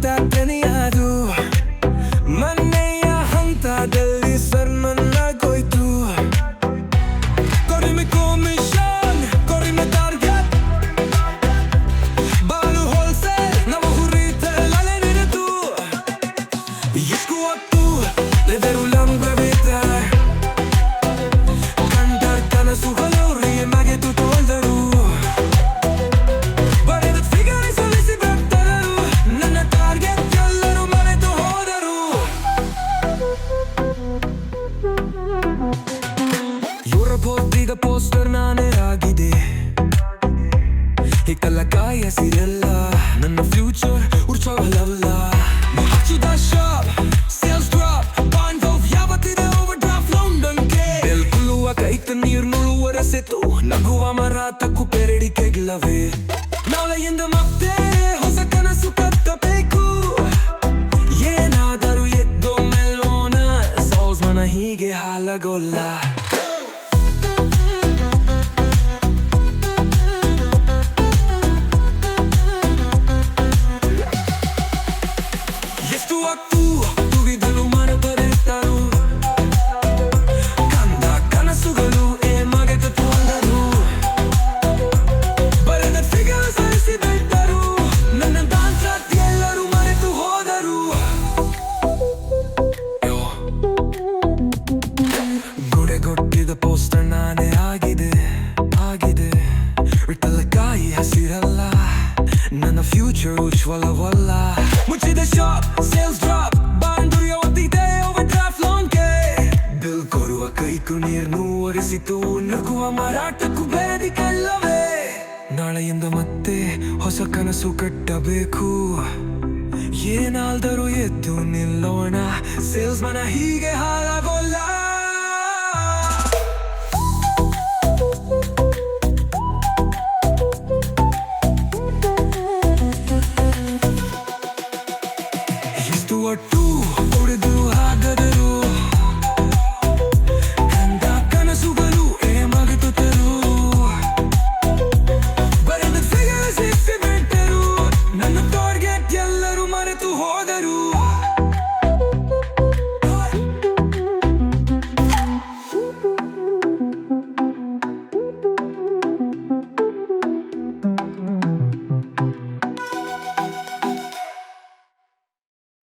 that ಹಿಕ್ಕಲ್ಲ ಕಾಯ ಸಿರಲ್ಲ. ನನ್ನ future ಉರ್ಚೋಗಲ್ಲ ಹಚ್ಚಿದ ಶಾಪ್ ಸೇಲ್ಸ್ ಡ್ರಾಪ್ ಬಾಂಡ್ ಹೋಗ್ ಯಾವತ್ತಿದೆ ಓವರ್ ಡ್ರಾಫ್ಟ್ ಲಂಡನ್ಗೆ. ಬೆಲ್ ಕುಲುವ ಕೈತ ನೀರ್ ನುಳುವರ ಸೆತು ನಗುವ ಮರ ತಕ್ಕು ಪೆರಡಿಕೆಗಿಲ್ಲವೇ. ನಾಳೆಯಿಂದ ಮತ್ತೆ ಹೊಸ ಕನಸು ಕಟ್ಟಬೇಕು ಏನಾದರೂ ಎದ್ದು ಮೆಲ್ಲೋಣ ಸೌಸ್ ಮನ ಹೀಗೆ ಹಾಲಗೊಲ್ಲ. ನನ್ನ ಫ್ಯೂಚರ್ ಉಜ್ವಲವಲ್ಲ ಮುಚ್ಚಿದ ಶಾಪ್ ಸೇಲ್ಸ್ ಡ್ರಾಪ್ ಬಾಂಡುರಿಯ ಒತ್ತಿದೆ ಓವರ್ ಡ್ರಾಫ್ಟ್ ಲಾಂಗ್ಗೆ ಬಿಲ್ ಕೊಡುವ ಕೈಕು ನೀರ್ನು ಒರೆಸಿತು ನಗುವ ಮಾರಾಟಕ್ಕೂ ಬೇದಿಕೆಲ್ಲವೇ ನಾಳೆಯಿಂದ ಮತ್ತೆ ಹೊಸ ಕನಸು ಕಟ್ಟಬೇಕು ಏನಾದರೂ ಎದ್ದು ನಿಲ್ಲೋಣ ಸೇಲ್ಸ್ ಮನ ಹೀಗೆ ಹಾಳಾಗೋಲ್ಲ hold roda rua.